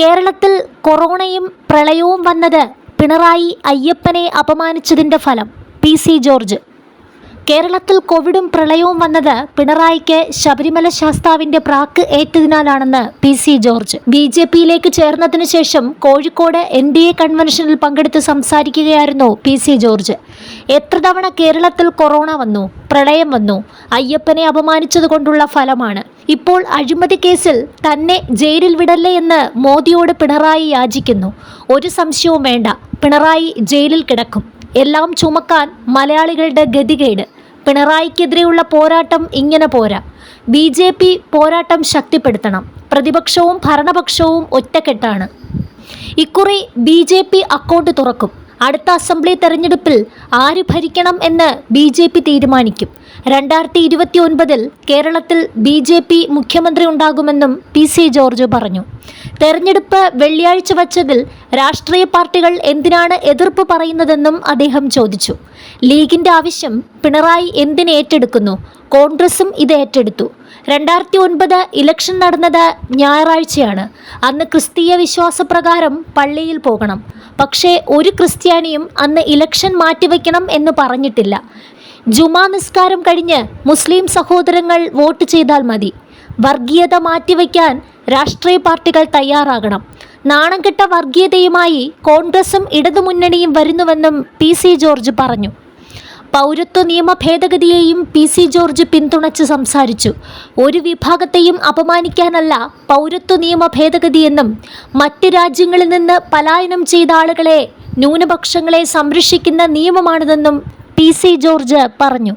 കേരളത്തിൽ കൊറോണയും പ്രളയവും വന്നത് പിണറായി അയ്യപ്പനെ അപമാനിച്ചതിന്റെ ഫലം. പി സി ജോർജ്. കേരളത്തിൽ കോവിഡും പ്രളയവും വന്നത് പിണറായിക്ക് ശബരിമല ശാസ്താവിന്റെ പ്രാക്ക് ഏറ്റതിനാലാണെന്ന് P C George. B J പിയിലേക്ക് ചേർന്നതിനു ശേഷം കോഴിക്കോട് എൻ ഡി എ കൺവെൻഷനിൽ പങ്കെടുത്ത് സംസാരിക്കുകയായിരുന്നു പി സി ജോർജ്. എത്ര തവണ കേരളത്തിൽ കൊറോണ വന്നു പ്രളയം വന്നു അയ്യപ്പനെ അപമാനിച്ചതുകൊണ്ടുള്ള ഫലമാണ്. ഇപ്പോൾ അഴിമതി കേസിൽ തന്നെ ജയിലിൽ വിടല്ലേ എന്ന് മോദിയോട് പിണറായി യാചിക്കുന്നു. ഒരു സംശയവും വേണ്ട. പിണറായി ജയിലിൽ കിടക്കും. എല്ലാം ചുമക്കാൻ മലയാളികളുടെ ഗതികേട്. പിണറായിക്കെതിരെയുള്ള പോരാട്ടം ഇങ്ങനെ പോരാ. ബി ജെ പി പോരാട്ടം ശക്തിപ്പെടുത്തണം. പ്രതിപക്ഷവും ഭരണപക്ഷവും ഒറ്റക്കെട്ടാണ്. ഇക്കുറി ബി ജെ പി അക്കൗണ്ട് തുറക്കും. അടുത്ത അസംബ്ലി തെരഞ്ഞെടുപ്പിൽ ആര് ഭരിക്കണം എന്ന് ബി ജെ പി തീരുമാനിക്കും. രണ്ടായിരത്തി ഇരുപത്തി ഒൻപതിൽ കേരളത്തിൽ ബി ജെ പി മുഖ്യമന്ത്രി ഉണ്ടാകുമെന്നും പി സി ജോർജ് പറഞ്ഞു. തെരഞ്ഞെടുപ്പ് വെള്ളിയാഴ്ച വച്ചതിൽ രാഷ്ട്രീയ പാർട്ടികൾ എന്തിനാണ് എതിർപ്പ് പറയുന്നതെന്നും അദ്ദേഹം ചോദിച്ചു. ലീഗിന്റെ ആവശ്യം പിണറായി എന്തിന് ഏറ്റെടുക്കുന്നു? കോൺഗ്രസും ഇത് ഏറ്റെടുത്തു. രണ്ടായിരത്തി ഒൻപത് ഇലക്ഷൻ നടന്നത് ഞായറാഴ്ചയാണ്. അന്ന് ക്രിസ്തീയ വിശ്വാസപ്രകാരം പള്ളിയിൽ പോകണം. പക്ഷേ ഒരു ക്രിസ്ത്യാനിയും അന്ന് ഇലക്ഷൻ മാറ്റിവെക്കണം എന്ന് പറഞ്ഞിട്ടില്ല. ജുമാ നിസ്കാരം കഴിഞ്ഞ് മുസ്ലിം സഹോദരങ്ങൾ വോട്ട് ചെയ്താൽ മതി. വർഗീയത മാറ്റിവെക്കാൻ രാഷ്ട്രീയ പാർട്ടികൾ തയ്യാറാകണം. നാണംകെട്ട വർഗീയതയുമായി കോൺഗ്രസും ഇടതുമുന്നണിയും വരുന്നുവെന്നും പി സി ജോർജ് പറഞ്ഞു. പൗരത്വ നിയമ ഭേദഗതിയെയും പി സി ജോർജ് പിന്തുണച്ച് സംസാരിച്ചു. ഒരു വിഭാഗത്തെയും അപമാനിക്കാനല്ല പൗരത്വ നിയമ ഭേദഗതിയെന്നും മറ്റ് രാജ്യങ്ങളിൽ നിന്ന് പലായനം ചെയ്ത ആളുകളെ ന്യൂനപക്ഷങ്ങളെ സംരക്ഷിക്കുന്ന നിയമമാണിതെന്നും പി സി ജോർജ് പറഞ്ഞു.